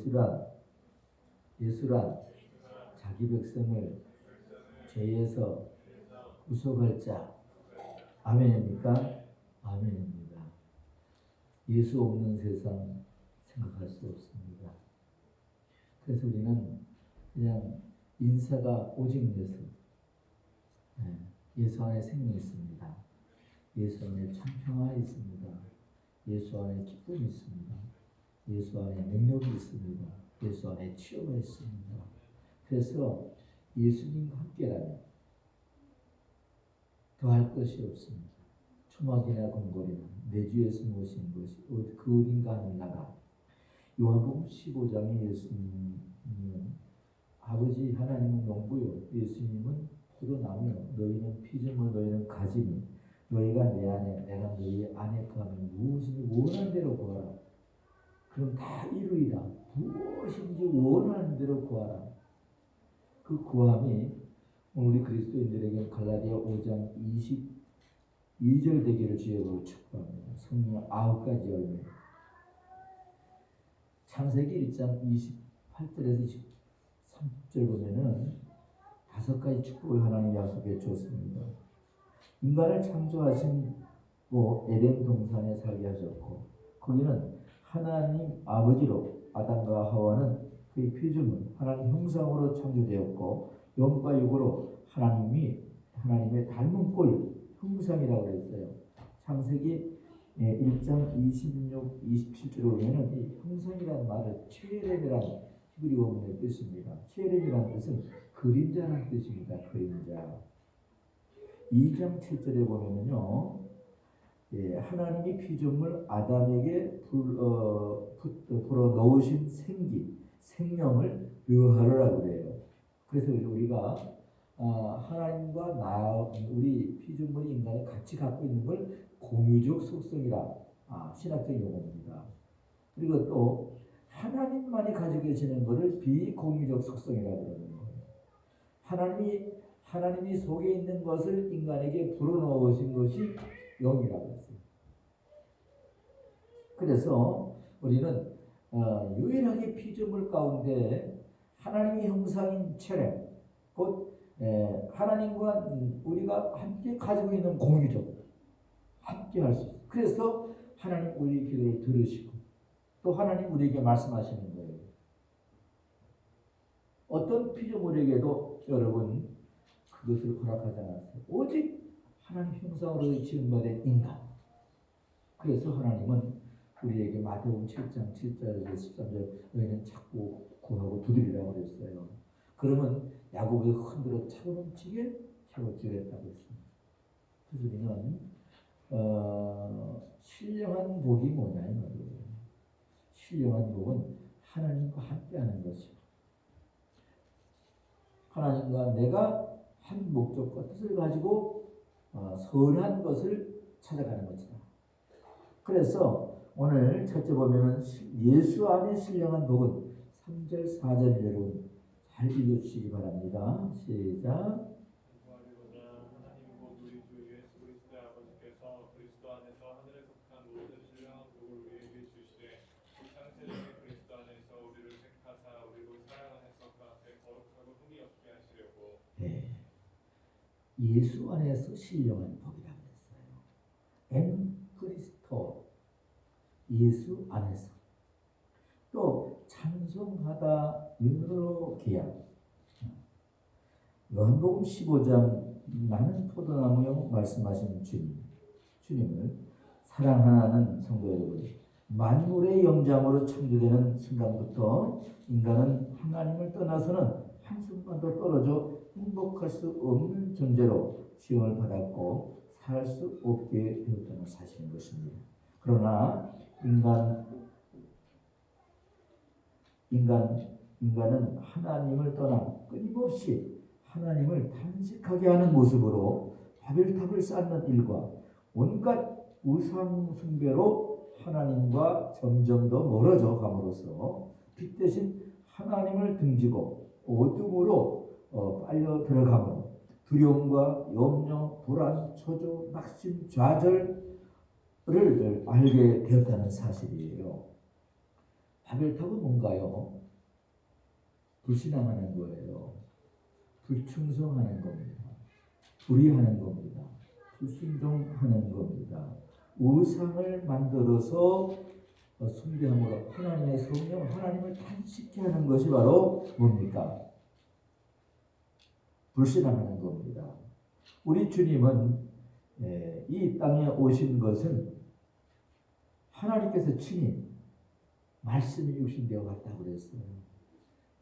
예수란 예수란 자기 백성을 죄에서 구속할 자. 아멘입니까? 아멘입니다. 예수 없는 세상 생각할 수 없습니다. 그래서 우리는 그냥 인사가 오직 예수. 네, 예수 안에 생명이 있습니다. 예수 안에 참평안이 있습니다. 예수 안에 기쁨이 있습니다. 예수 안에 능력이 있습니다. 예수 안에 치유가 있습니다. 그래서 예수님과 함께라면 더할 것이 없습니다. 초막이나 공고리나 내 주에서 모신 것이 그 어딘가 하는 나라. 요한복음 15장에 예수님은 아버지 하나님은 농부요 예수님은 포도나무요 너희는 피조물 너희는 가지니 너희가 내 안에 내가 너희 안에 거하면 무엇이니 원하는 대로 구하라. 그럼 다 이루리라. 무엇인지 원하는 대로 구하라. 그 구함이 우리 그리스도인들에게 갈라디아 5장 22절 되기를 주역으로 축복합니다. 성령 아홉 가지 열매. 창세기 1장 28절에서 23절 보면은 다섯 가지 축복을 하나님 약속해 주었습니다. 인간을 창조하신 고 에덴 동산에 살게 하셨고 거기는 하나님 아버지로 아담과 하와는 그의 피조물 하나님 형상으로 창조되었고 영과 육으로 하나님이 하나님의 닮은 꼴 형상이라고 그랬어요. 창세기 1장 26, 27절에 보면은 이 형상이라는 말을 체렘이라는 히브리 원문의 뜻입니다. 체렘이라는 뜻은 그림자라는 뜻입니다. 그림자. 2장 7절에 보면은요. 예, 하나님이 피조물 아담에게 불, 어, 부- 불어 넣으신 생기, 생명을 묘하라고 그래요. 그래서 우리가 아, 하나님과 나 우리 피조물이 인간이 같이 갖고 있는 걸 공유적 속성이라 아, 신학적 용어입니다. 그리고 또 하나님만이 가지고 계시는 것을 비공유적 속성이라고 그러는 거예요. 하나님이 하나님이 속에 있는 것을 인간에게 불어넣으신 것이 영이라고 했어요. 그래서 우리는 어, 유일하게 피조물 가운데 하나님의 형상인 체렘, 곧 에, 하나님과 우리가 함께 가지고 있는 공유적, 함께 할 수 있어요. 그래서 하나님 우리 기도를 들으시고 또 하나님 우리에게 말씀하시는 거예요. 어떤 피조물에게도 여러분 그것을 허락하지 않았어요. 오직 하나님 형상으로 지음받은 인간. 그래서 하나님은 우리에게 마태복음 7장 7절에서 13절 너희는 찾고 구하고 두드리라고 그랬어요. 그러면 야곱이 흔들어 차고 넘치게 차고 주겠다고 했습니다. 그래서 우리는 어, 신령한 복이 뭐냐 이 말이에요. 신령한 복은 하나님과 함께하는 것이요. 하나님과 내가 한 목적과 뜻을 가지고 어, 선한 것을 찾아가는 것이다. 그래서 오늘 첫째 보면은 예수 안에 신령한 복은 3절 4절 여러분 잘 읽어주시기 바랍니다. 시작. 구하리로다 하나님 곧 우리 주 예수 그리스도의 아버지께서 그리스도 안에서 하늘에 속한 모든 신령한 복을 우리에게 주시되 그 창세전에 그리스도 안에서 우리를 택하사 우리를 사랑 안에서 그 앞에 거룩하고 흠이 없게 하시려고 네. 예수 안에서 신령한 복이라고 했어요. 엔 그리스도 예수 안에서. 또 찬송하다 여러 계약 요한복음 15장 나는 포도나무요 말씀하신 주님. 주님을 사랑하는 성도 여러분 만물의 영장으로 창조되는 순간부터 인간은 하나님을 떠나서는 한순간도 떨어져 행복할 수 없는 존재로 시험을 받았고 살 수 없게 되었다는 사실인 것입니다. 그러나 인간 인간 인간은 하나님을 떠나 끊임없이 하나님을 탄식하게 하는 모습으로 바벨탑을 쌓는 일과 온갖 우상 숭배로 하나님과 점점 더 멀어져 감으로써 빛 대신 하나님을 등지고 어둠으로 어, 빨려 들어가므로 두려움과 염려, 불안, 초조, 낙심, 좌절을 알게 되었다는 사실이에요. 아벨탑은 뭔가요? 불신앙하는 거예요. 불충성하는 겁니다. 불의하는 겁니다. 불순종하는 겁니다. 우상을 만들어서 어, 숭배함으로 하나님의 성령 하나님을 탄식케 하는 것이 바로 뭡니까? 불신앙하는 겁니다. 우리 주님은 예, 이 땅에 오신 것은 하나님께서 친히 말씀이 육신되어 갔다고 그랬어요.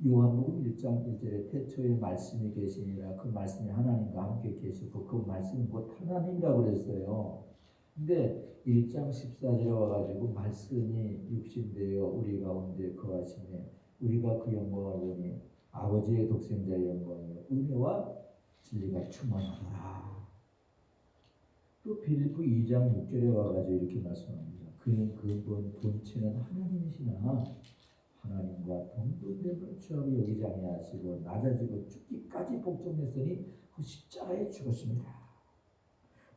요한복음 1장 1절에 태초에 말씀이 계시니라 그 말씀이 하나님과 함께 계시고 그 말씀이 곧 하나님이라고 그랬어요. 근데 1장 14절에 와가지고 말씀이 육신되어 우리 가운데 거하시네 우리가 그 영광을 보니 아버지의 독생자의 영광이요 은혜와 진리가 충만하더라. 또 빌립보 2장 6절에 와가지고 이렇게 말씀합니다. 그는 그분 본체는 하나님이시나 하나님과 동등됨을 취하고 여기지 아니하시고 낮아지고 죽기까지 복종했으니 그 십자가에 죽었습니다.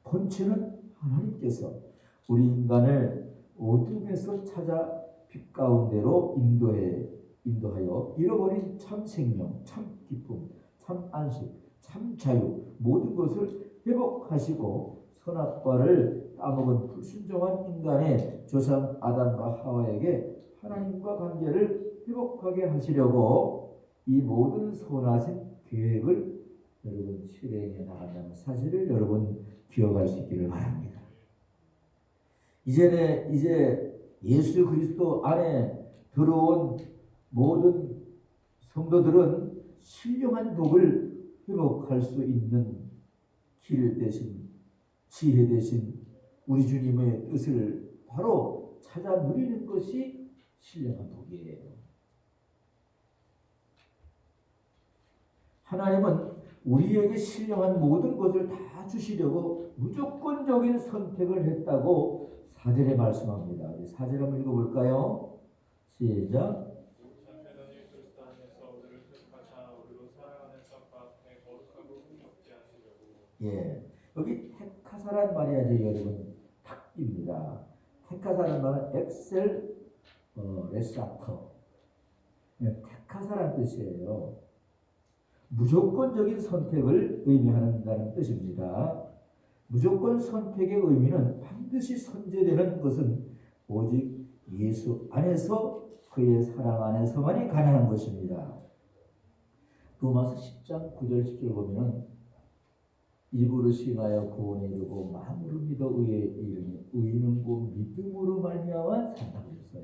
본체는 하나님께서 우리 인간을 어둠에서 찾아 빛 가운데로 인도해 인도하여 잃어버린 참 생명, 참 기쁨, 참 안식, 참 자유 모든 것을 회복하시고 선악과를 따먹은 불순종한 인간의 조상 아담과 하와에게 하나님과 관계를 회복하게 하시려고 이 모든 선하신 계획을 여러분 실행해 나간다는 사실을 여러분 기억할 수 있기를 바랍니다. 이제는 이제 예수 그리스도 안에 들어온 모든 성도들은 신령한 복을 회복할 수 있는 길 대신 지혜 대신 우리 주님의 뜻을 바로 찾아 누리는 것이 신령한 복이에요. 하나님은 우리에게 신령한 모든 것을 다 주시려고 무조건적인 선택을 했다고 사절에 말씀합니다. 사절 한번 읽어볼까요? 시작. 참되더니 그리스도 안에서 우리를 택하사 우리로 사랑 안에서 그 앞에 거룩하고 흠없게 하시려고 예, 여기 테카사란 말이 아주 여러분 탁입니다. 테카사란 말은 엑셀 어, 레사터. 예, 테카사란 뜻이에요. 무조건적인 선택을 의미한다는 뜻입니다. 무조건 선택의 의미는 반드시 선제되는 것은 오직 예수 안에서 그의 사랑 안에서만이 가능한 것입니다. 로마서 10장 9절 10절 보면 입으로 싱하여 구원에 이르고 마음으로 믿어 의에 이르니 의는 곧 믿음으로 말미암아 산다고 했어요.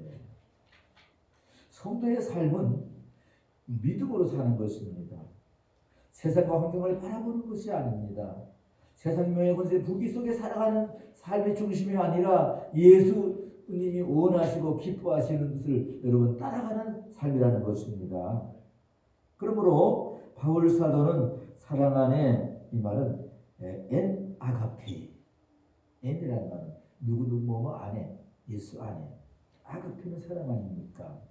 성도의 삶은 믿음으로 사는 것입니다. 세상과 환경을 바라보는 것이 아닙니다. 세상 명예 권세 부귀 속에 살아가는 삶의 중심이 아니라 예수님이 원하시고 기뻐하시는 것을 여러분 따라가는 삶이라는 것입니다. 그러므로 바울 사도는 사랑 안에 이 말은 에, 엔 아가페 엔이라는 말은 누구 누구 뭐 안에 예수 안에 아가페는 사랑 아닙니까?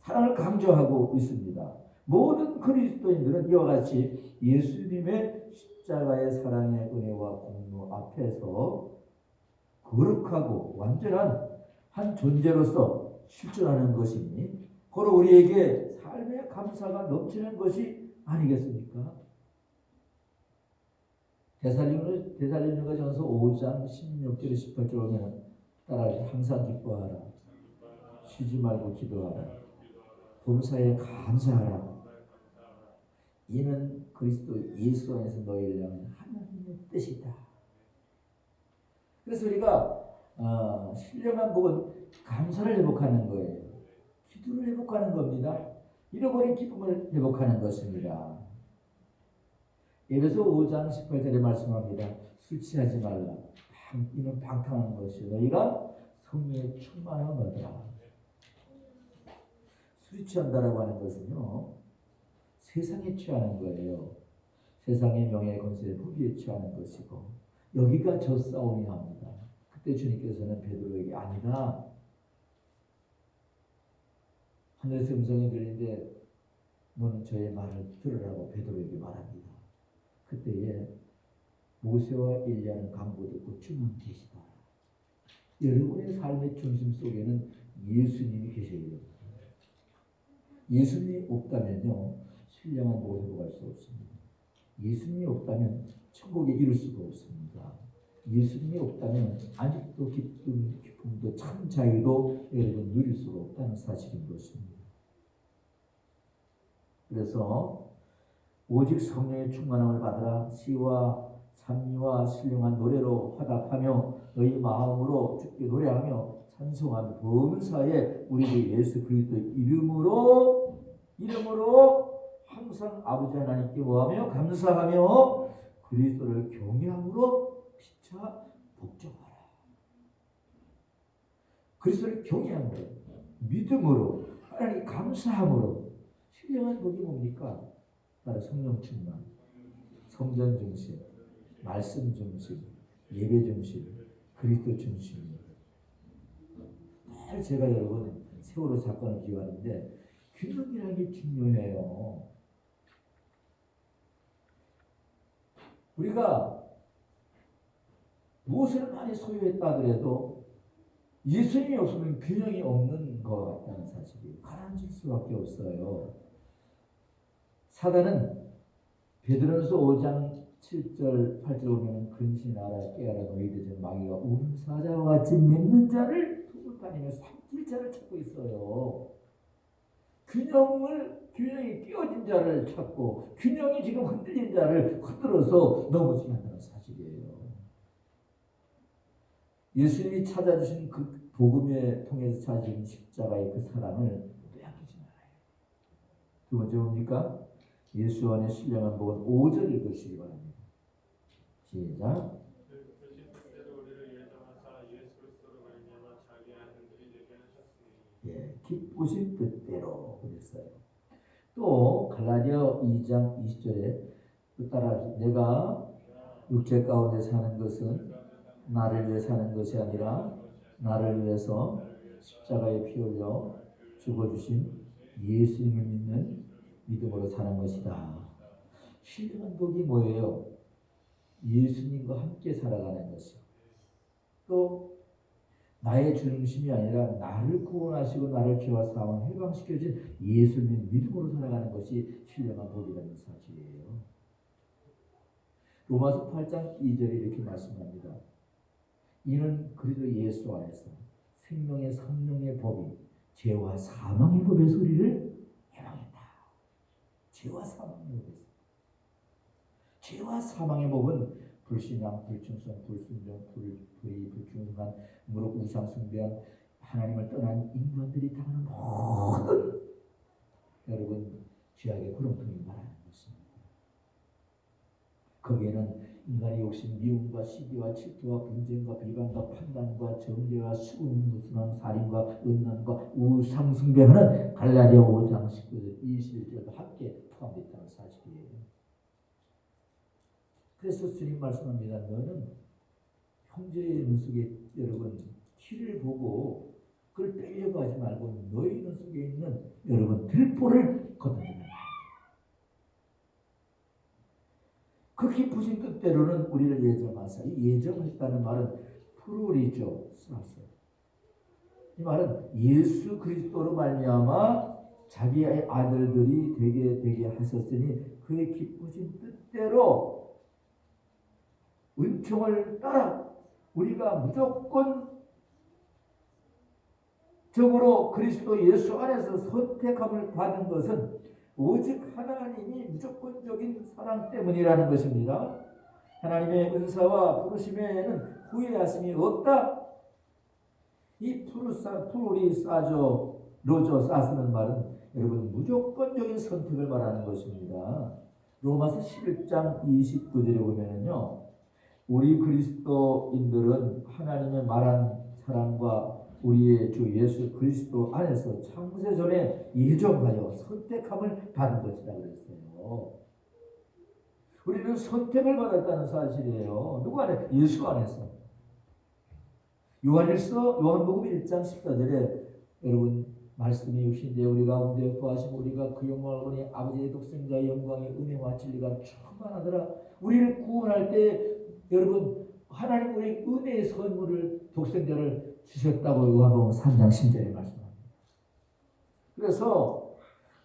사랑을 강조하고 있습니다. 모든 그리스도인들은 이와 같이 예수님의 십자가의 사랑의 은혜와 공로 앞에서 거룩하고 완전한 한 존재로서 실존하는 것이니 바로 우리에게 삶의 감사가 넘치는 것이 아니겠습니까? 대살림을 대살림과 전서 5장 16절 18절 보면 따라 항상 기뻐하라 쉬지 말고 기도하라 범사에 감사하라 이는 그리스도 예수 안에서 너희를 향한 하나님의 뜻이다. 그래서 우리가 어, 신령한 복은 감사를 회복하는 거예요. 기도를 회복하는 겁니다. 잃어버린 기쁨을 회복하는 것입니다. 에베소 5장 18절에 말씀합니다. 술 취하지 말라. 방, 이는 방탕한 것이 너희가 성령의 충만함을 얻으라. 술이 취한다라고 하는 것은요. 세상에 취하는 거예요. 세상의 명예 권세 부귀에 취하는 것이고 여기가 저 싸움이 합니다. 그때 주님께서는 베드로에게 아니다. 하늘에서 음성이 들리는데 너는 저의 말을 들으라고 베드로에게 말합니다. 그때에 모세와 엘리야는 광고 듣고 주만 계시다. 여러분의 삶의 중심 속에는 예수님이 계셔야 됩니다. 예수님이 없다면요 신령한 복을 회복할 수 없습니다. 예수님이 없다면 천국에 이룰 수가 없습니다. 예수님이 없다면 아직도 기쁨, 기쁨도 참 자유도 여러분 누릴 수가 없다는 사실인 것입니다. 그래서 오직 성령의 충만함을 받으라 시와 찬미와 신령한 노래로 화답하며 너희 마음으로 주께 노래하며 찬송하며 범사에 우리 예수 그리스도의 이름으로 이름으로 항상 아버지 하나님께 뭐하며 감사하며 그리스도를 경외함으로 피차 복종하라. 그리스도를 경외함으로 믿음으로 하나님 감사함으로 신령한 복이 뭡니까? 바로 성령 충만, 성전 중심, 말씀 중심, 예배 중심, 그리스도 중심입니다. 늘 제가 여러분 세월호 사건을 기억하는데 균형이라는 게 중요해요. 우리가 무엇을 많이 소유했다 하더라도 예수님이 없으면 균형이 없는 것 같다는 사실이 가라앉을 수밖에 없어요. 사단은 베드로전서 5장 7절 8절 보면 근신하라 깨어라 너희들 마귀가 우는 사자와 같이 믿는 자를 두고 다니며 삼킬 자를 찾고 있어요. 균형을 균형이 끼어진 자를 찾고 균형이 지금 흔들린 자를 흔들어서 넘어지게 한다는 사실이에요. 예수님이 찾아주신 그 복음에 통해서 찾아주신 십자가의 그 사랑을 빼앗기지 말아요. 두 번째 뭡니까? 예수 안에 신령한 복은 5절 읽으시기 바랍니다. 시작. 예, 기쁘신 뜻대로 그랬어요. 또 갈라디아 2장 20절에 또 따라 내가 육체 가운데 사는 것은 나를 위해 사는 것이 아니라 나를 위해서 십자가에 피 흘려 죽어주신 예수님을 믿는 믿음으로 사는 것이다. 신령한 복이 뭐예요? 예수님과 함께 살아가는 것이요. 또 나의 중심이 아니라 나를 구원하시고 나를 죄와 사망 해방시켜준 예수님 믿음으로 살아가는 것이 신령한 복이라는 사실이에요. 로마서 8장 2절에 이렇게 말씀합니다. 이는 그리도 예수 안에서 생명의 성령의 법이 죄와 사망의 법의 소리를. 죄와 사망의 법에서 죄와 사망의 법은 불신앙, 불충성, 불순종, 불, 불의, 불충성한 무릎 우상 숭배한 하나님을 떠난 인간들이 당하는 모든 여러분 죄악의 구렁텅이 말하는 것입니다. 거기에는 인간의 욕심, 미움과 시기와 질투와 분쟁과 비방과 판단과 정죄와 수금, 무순함, 살인과 음란과 우상 숭배하는 갈라디아 5장 19절, 21절도 함께 포함되어 있다는 사실이에요. 그래서 주님 말씀합니다. 너는 형제의 눈 속에 여러분 티를 보고 그걸 빼려고 하지 말고 너희 눈 속에 있는 여러분 들보를 걷어내라. 그 깊으신 뜻대로는 우리를 예정하사 이 예정했다는 말은 프로리죠. 이 말은 예수 그리스도로 말미암아 자기의 아들들이 되게 되게 하셨으니 그의 기쁘신 뜻대로 은총을 따라 우리가 무조건 적으로 그리스도 예수 안에서 선택함을 받은 것은 오직 하나님이 무조건적인 사랑 때문이라는 것입니다. 하나님의 은사와 부르심에는 후회하심이 없다. 이 푸르사 푸르리 싸죠 로저 싸스는 말은 여러분 무조건적인 선택을 말하는 것입니다. 로마서 11장 29절에 보면은요. 우리 그리스도인들은 하나님의 말한 사랑과 우리의 주 예수 그리스도 안에서 창세 전에 예정하여 선택함을 받은 것이라 그랬어요. 우리는 선택을 받았다는 사실이에요. 누구 안에? 예수 안에서. 요한일서 요한복음 1장 14절에 여러분 말씀이 육신되 우리 가운데 거하시고 우리가 그 영광을 보니 아버지의 독생자의 영광의 은혜와 진리가 충만하더라. 우리를 구원할 때 여러분 하나님 우리 은혜의 선물을 독생자를 주셨다고 요한복음 3장 10절에 말씀합니다. 그래서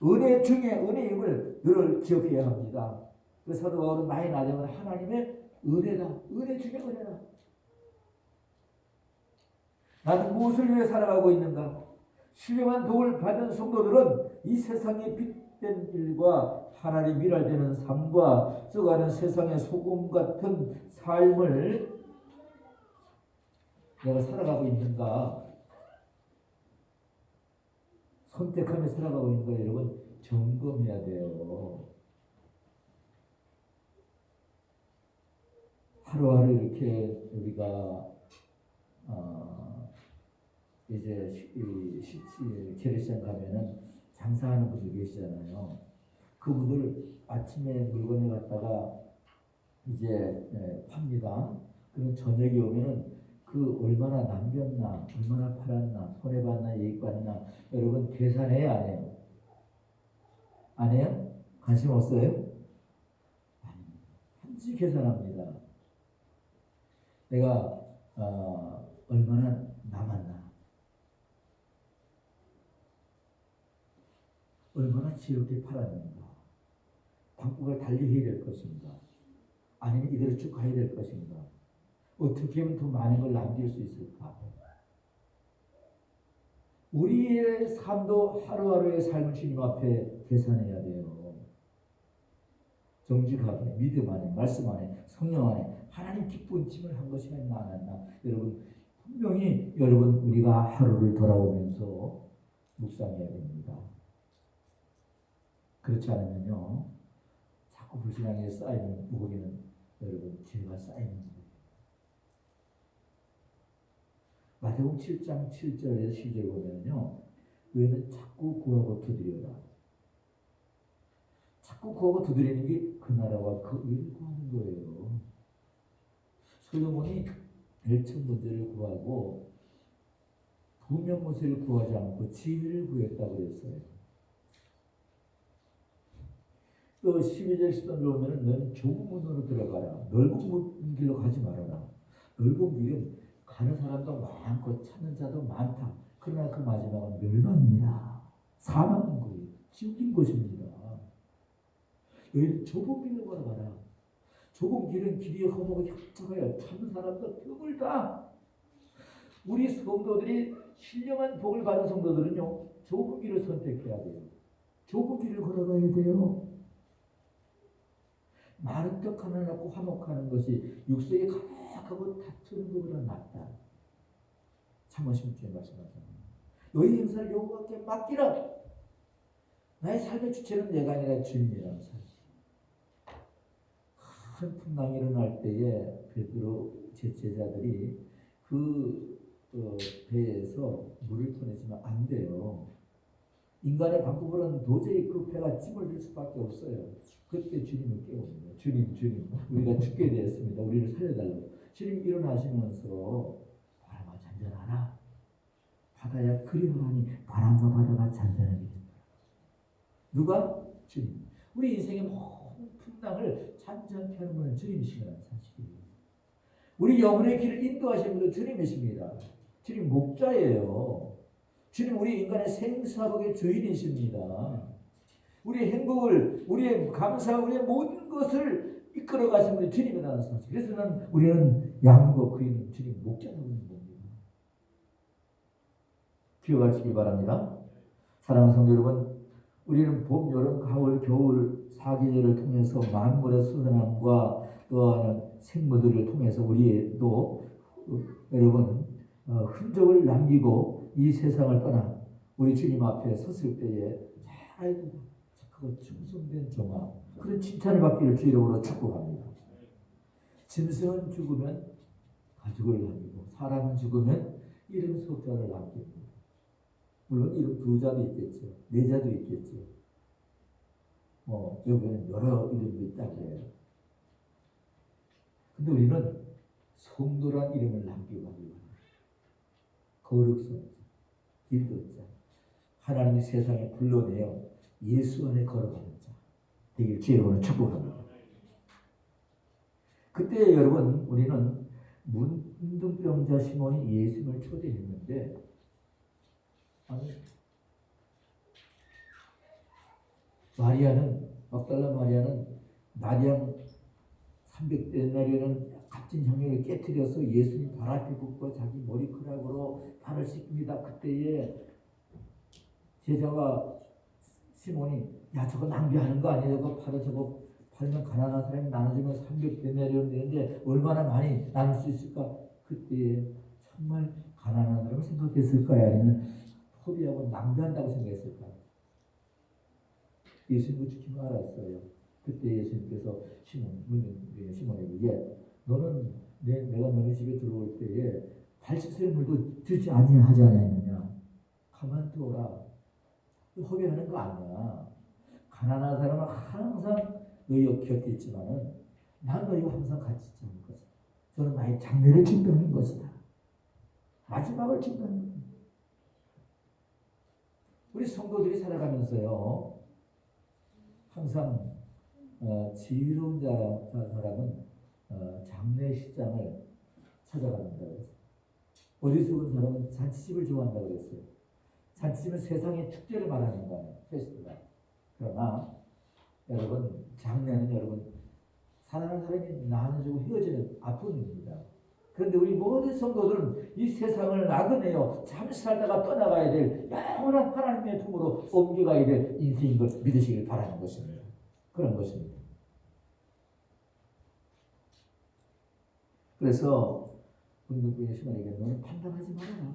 은혜 중에 은혜임을 늘 기억해야 합니다. 그 사도 바울은 나이 나되면 하나님의 은혜다. 은혜 중에 은혜다. 나는 무엇을 위해 살아가고 있는가? 신령한 도를 받은 성도들은 이 세상의 빛된 일과 하나님 미랄되는 삶과 써가는 세상의 소금 같은 삶을 내가 살아가고 있는가? 선택하며 살아가고 있는가 여러분 점검해야 돼요. 하루하루 이렇게 우리가 어, 이제 시- 이 재래시장 가면은 장사하는 분들 계시잖아요. 그분들 아침에 물건을 갖다가 이제 예, 팝니다. 그럼 저녁에 오면은 그 얼마나 남겼나, 얼마나 팔았나, 손해봤나, 이익봤나, 여러분 계산해야 안 해요? 안 해요? 관심 없어요? 아닙니다. 반드시 계산합니다. 내가 어, 얼마나 남았나, 얼마나 지혜롭게 팔았는가, 방법을 달리 해야 될 것인가, 아니면 이대로 쭉 가야 될 것인가, 어떻게 하면 더 많은 걸 남길 수 있을까? 우리의 삶도 하루하루의 삶을 주님 앞에 계산해야 돼요. 정직하게, 믿음 안에, 말씀 안에, 성령 안에 하나님 기쁜 짐을 한 것이 아니나 안 했나. 여러분, 분명히 여러분 우리가 하루를 돌아오면서 묵상해야 됩니다. 그렇지 않으면요, 자꾸 불신앙에 쌓이는 무거기는 여러분 죄가 쌓이는 거예요. 마태복음 7장 7절에서 10절 보면요. 너희는 자꾸 구하고 두드려라. 자꾸 구하고 두드리는 게 그 나라와 그 의를 구하는 거예요. 솔로몬이 일천 문제를 구하고 부명무새를 구하지 않고 지혜를 구했다고 그랬어요. 또 12절 10절을 보면 너는 좁은 문으로 들어가라. 넓은 문 길로 가지 말아라. 넓은 길은 가는 사람도 많고 찾는 자도 많다. 그러나 그 마지막은 멸망입니다. 사망인 거예요. 지옥인 것입니다. 너희는 좁은 길로 걸어가라. 좁은 길은 길이 험하고 협착하여 찾는 사람도 드물다. 우리 성도들이 신령한 복을 받은 성도들은요. 좁은 길을 선택해야 돼요. 좁은 길을 걸어가야 돼요. 마른 떡 하나 낳고 화목하는 것이 육성에 가득하고 다투는 것보다 낫다. 참으심 주에 말씀하잖아요. 너희 행사를 여호와께 맡기라. 나의 삶의 주체는 내가 아니라 주님이라는 사실. 큰 풍랑이 일어날 때에 베드로 제 제자들이 그 어, 배에서 물을 퍼내지만 안 돼요. 인간의 방법으로는 도저히 그 배가 찜을 들 수밖에 없어요. 그때 주님을 깨웁니다. 주님, 주님, 우리가 죽게 되었습니다. 우리를 살려달라고. 주님 일어나시면서 바람아 잔잔하라. 바다야 그리하니 바람과 바다가 잔잔하게 된다. 누가? 주님. 우리 인생의 모든 풍랑을 잔잔케 하는 분은 주님이시라는 사실이에요. 우리 영혼의 길을 인도하시는 분은 주님이십니다. 주님 목자예요. 주님 우리 인간의 생사복의 주인이십니다. 우리의 행복을, 우리의 감사, 우리의 모든 것을 이끌어 가시는 분이 주님이라는 사실. 그래서 는 우리는 양이고 그이는 주님 목자라고 하는 겁니다. 기억하시기 바랍니다. 사랑하는 성도 여러분, 우리는 봄, 여름, 가을, 겨울 사계절을 통해서 만물의 수선함과 또한 생물들을 통해서 우리도 어, 여러분 어, 흔적을 남기고 이 세상을 떠나 우리 주님 앞에 섰을 때에 잘 착하고 충성된 종아 그런 칭찬을 받기를 주 이름으로 축복합니다. 짐승은 죽으면 가죽을 남기고 사람은 죽으면 이름 석자를 남깁니다. 물론 이름 두 자도 있겠죠. 네 자도 있겠죠. 뭐 여기는 여러 이름도 있다고 해요. 근데 우리는 성도란 이름을 남기고 합니다. 거룩성자, 길도자, 하나님이 세상에 불러내어 예수 안에 걸어가는 자 되길 주 여러분을 축복합니다. 그때 여러분 우리는 문둥병자 시몬이 예수님을 초대했는데 아니 마리아는 막달라 마리아는 나량 300데나리온은 값진 향료를 깨뜨려서 예수님 발 앞에 붓고 자기 머리카락으로 발을 씻깁니다. 그때에 제자가 시몬이 야 저거 낭비하는 거 아니야? 저거 팔아 저거 팔면 가난한 사람이 나눠주면 300데나리온 되는데 얼마나 많이 나눌 수 있을까? 그때에 정말 가난한 사람을 생각했을까요? 아니면 허비하고 낭비한다고 생각했을까요? 예수님도 지금 알았어요. 그때 예수님께서 시몬, 문- 시몬에게 예, 너는 내, 내가 너네 집에 들어올 때에 발 씻을 물도 주지 아니하지 않았느냐? 가만 두어라. 허비하는 거 아니야. 가난한 사람은 항상 너희 곁에 있지만은 난 너희와 항상 같이 있자는 것이다. 저는 나의 장래를 준비하는 것이다. 마지막을 준비하는 것이다. 우리 성도들이 살아가면서요. 항상 어, 지혜로운 사람은 어, 장래 시장을 찾아간다고 했어요. 어리석은 사람은 잔치집을 좋아한다고 그랬어요. 잔치집은 세상의 축제를 말하는 거예요. 페스티벌. 그러나 여러분 장례는 여러분 사랑하는 사람이 나눠주고 헤어지는 아픔입니다. 그런데 우리 모든 성도들은 이 세상을 나그네요. 잠시 살다가 떠나가야 될 영원한 하나님의 품으로 옮겨가야 될 인생인 걸 믿으시길 바라는 것입니다. 그런 것입니다. 그래서 분들께 시간에게 너는 판단하지 말아라.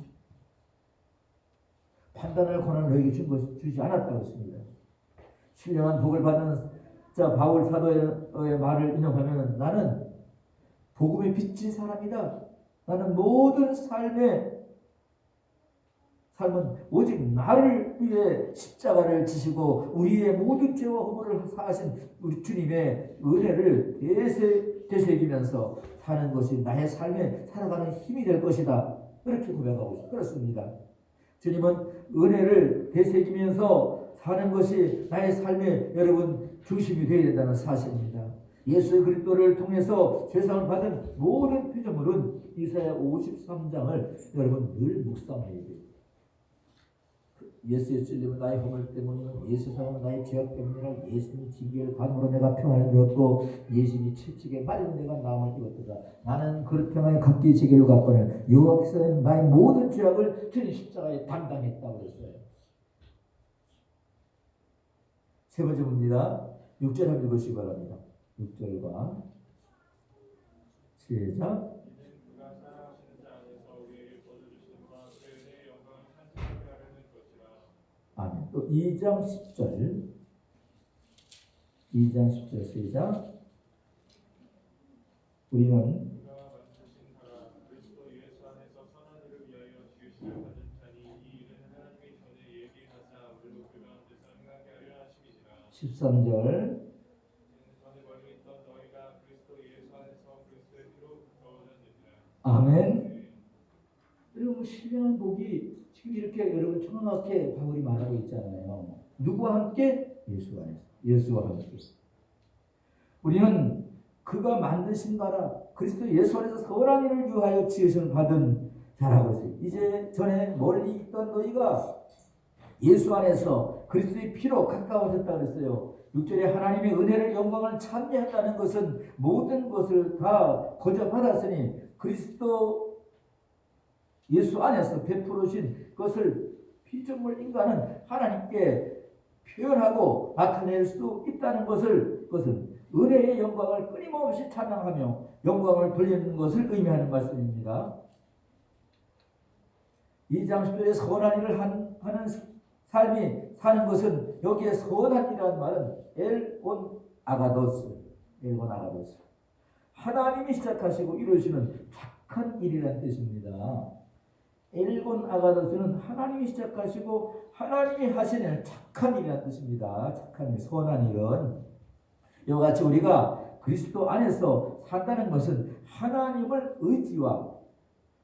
판단할 권한을 너에게 준 것, 주지 않았다고 했습니다. 신령한 복을 받는 자 바울 사도의 말을 인용하면 나는 복음에 빚진 사람이다. 나는 모든 삶의 삶은 오직 나를 위해 십자가를 지시고 우리의 모든 죄와 허물을 사하신 우리 주님의 은혜를 되새, 되새기면서 사는 것이 나의 삶에 살아가는 힘이 될 것이다. 그렇게 고백하고. 그렇습니다. 주님은 은혜를 되새기면서 사는 것이 나의 삶의 여러분 중심이 되어야 된다는 사실입니다. 예수 그리스도를 통해서 세상을 받은 모든 피조물은 이사야 53장을 여러분 늘 묵상해야 돼요. 예수의 찔림은 나의 허물 때문이요 예수 사랑은 나의 죄악 때문이라 예수님이 징계를 받음으로 내가 평안을 누렸고 예수님이 채찍에 맞은 내가 나음을 입었도다. 나는 평안에 각기 지게를 갖거늘 여호와께서는 나의 모든 죄악을 주님 십자가에 담당했다고 그랬어요. 세 번째 봅니다. 6절 한번 읽으시기 바랍니다. 6절과 시작 이는 그가 사랑하시는 자 안에서 우리에게 거둬주시는 바 그의 영광을 찬송하게 하려는 것이라 아멘. 또 2장 10절. 2장 10절 시작. 우리는 그가 만드신 사람 그리스도 예수 안에서 선한 일을 위하여 지으심을 받은 자니 이 일은 하나님의 전에 예비하사 우리로 그 가운데서 행하게 하려 하심이니라 13절. 전에 멀리 있던 너희가 그리스도 예수 안에서 그리스도의 피로 가까워졌느니라 아멘. 여러분 신령한 복이 이렇게 여러분 정확하게 바울이 말하고 있잖아요. 누구와 함께? 예수 안에서. 예수와 함께. 우리는 그가 만드신 나라 그리스도 예수 안에서 선한 일을 위하여 지으심을 받은 자라고 했어요. 이제 전에 멀리 있던 너희가 예수 안에서 그리스도의 피로 가까워졌다 그랬어요. 6절에 하나님의 은혜를 영광을 참여했다는 것은 모든 것을 다 거저 받았으니 그리스도 예수 안에서 베풀으신 것을 피조물 인간은 하나님께 표현하고 나타낼 수 있다는 것을 그것은 은혜의 영광을 끊임없이 찬양하며 영광을 돌리는 것을 의미하는 말씀입니다. 2장 10절에 선한 일을 한, 하는 삶이 사는 것은 여기에 선한 이라는 말은 엘온 아가도스 엘온 아가도스 하나님이 시작하시고 이루시는 착한 일이라는 뜻입니다. 엘곤 아가도스는 하나님이 시작하시고 하나님이 하시는 착한 일이라는 뜻입니다. 착한 일, 선한 일은 이와 같이 우리가 그리스도 안에서 산다는 것은 하나님을 의지와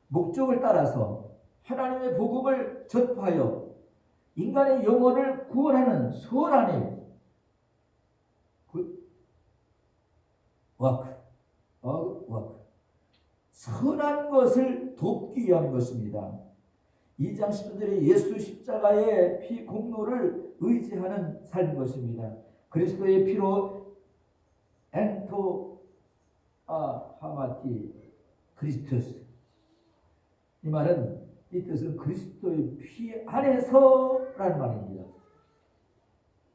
목적을 따라서 하나님의 복음을 전파하여 인간의 영혼을 구원하는 선한 일, 그 어, 와크, 선한 것을 돕기 위한 것입니다. 2장 10절에 예수 십자가의 피 공로를 의지하는 삶인 것입니다. 그리스도의 피로 엔토 아 하마티 그리스토스 이 말은 이 뜻은 그리스도의 피 안에서라는 말입니다.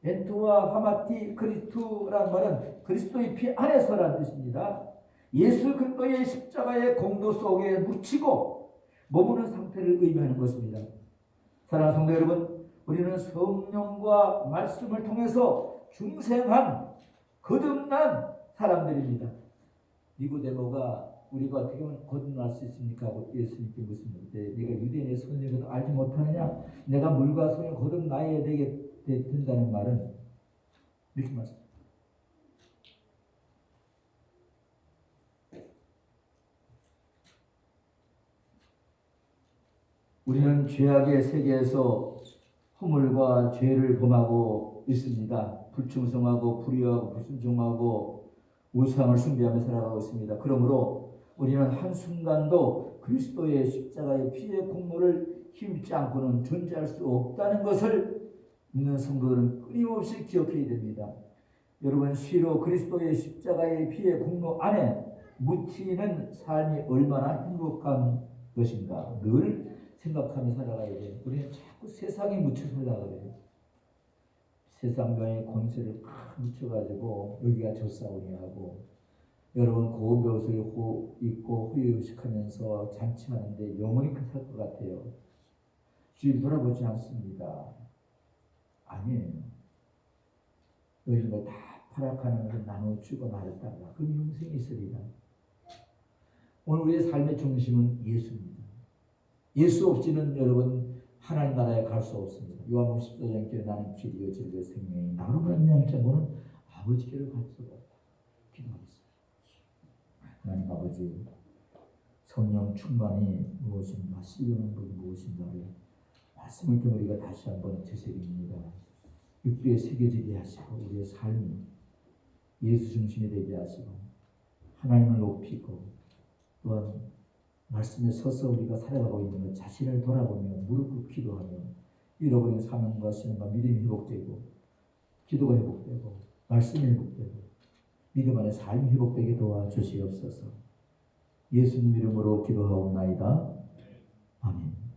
엔토와 하마티 그리스도라는 말은 그리스도의 피 안에서라는 뜻입니다. 예수 그리스도의 십자가의 공도 속에 묻히고 머무는 상태를 의미하는 것입니다. 사랑하는 성도 여러분, 우리는 성령과 말씀을 통해서 중생한 거듭난 사람들입니다. 니고데모가 우리가 어떻게 하면 거듭날 수 있습니까? 하고 예수님께 묻습니다. 네가 유대인의 선생을 알지 못하느냐? 내가 물과 손을 거듭나야 되게 되- 된다는 말은 이렇게 말씀. 우리는 죄악의 세계에서 허물과 죄를 범하고 있습니다. 불충성하고 불의하고 불순종하고 우상을 숭배하며 살아가고 있습니다. 그러므로 우리는 한순간도 그리스도의 십자가의 피의 공로를 힘입지 않고는 존재할 수 없다는 것을 믿는 성도들은 끊임없이 기억해야 됩니다. 여러분 시로 그리스도의 십자가의 피의 공로 안에 묻히는 삶이 얼마나 행복한 것인가 늘 생각하며 살아가야 돼요. 우리는 자꾸 세상에 묻혀 그래요. 세상과의 권세를 팍 묻혀가지고 여기가 저 싸우냐 하고 여러분 벼슬 호 입고 후유식하면서 잔치하는데 영원히 끝날 것 같아요. 주님 돌아보지 않습니다. 아니에요. 너희는 뭐다 파락하는 것을 나눠주고 나를 따라 그럼 영생이 있으리라. 오늘 우리의 삶의 중심은 예수입니다. 예수 없이는 여러분 하나님 나라에 갈 수 없습니다. 요한복음 14장에 나는 길이요 진리요 생명이 나로 말미암지 않고는 아버지께로 갈 수가 없다. 기도하겠습니다. 하나님 아버지 성령 충만이 무엇인가 신령한 것이 무엇인가를 말씀을 통해 우리가 다시 한번 되새깁니다. 육도에 새겨지게 하시고 우리의 삶이 예수 중심이 되게 하시고 하나님을 높이고 또한 말씀에 서서 우리가 살아가고 있는 것 자신을 돌아보며 무릎 꿇고 기도하며 잃어버린 사명과 신과 믿음이 회복되고 기도가 회복되고 말씀이 회복되고 믿음 안에 삶이 회복되게 도와주시옵소서. 예수님 이름으로 기도하옵나이다. 아멘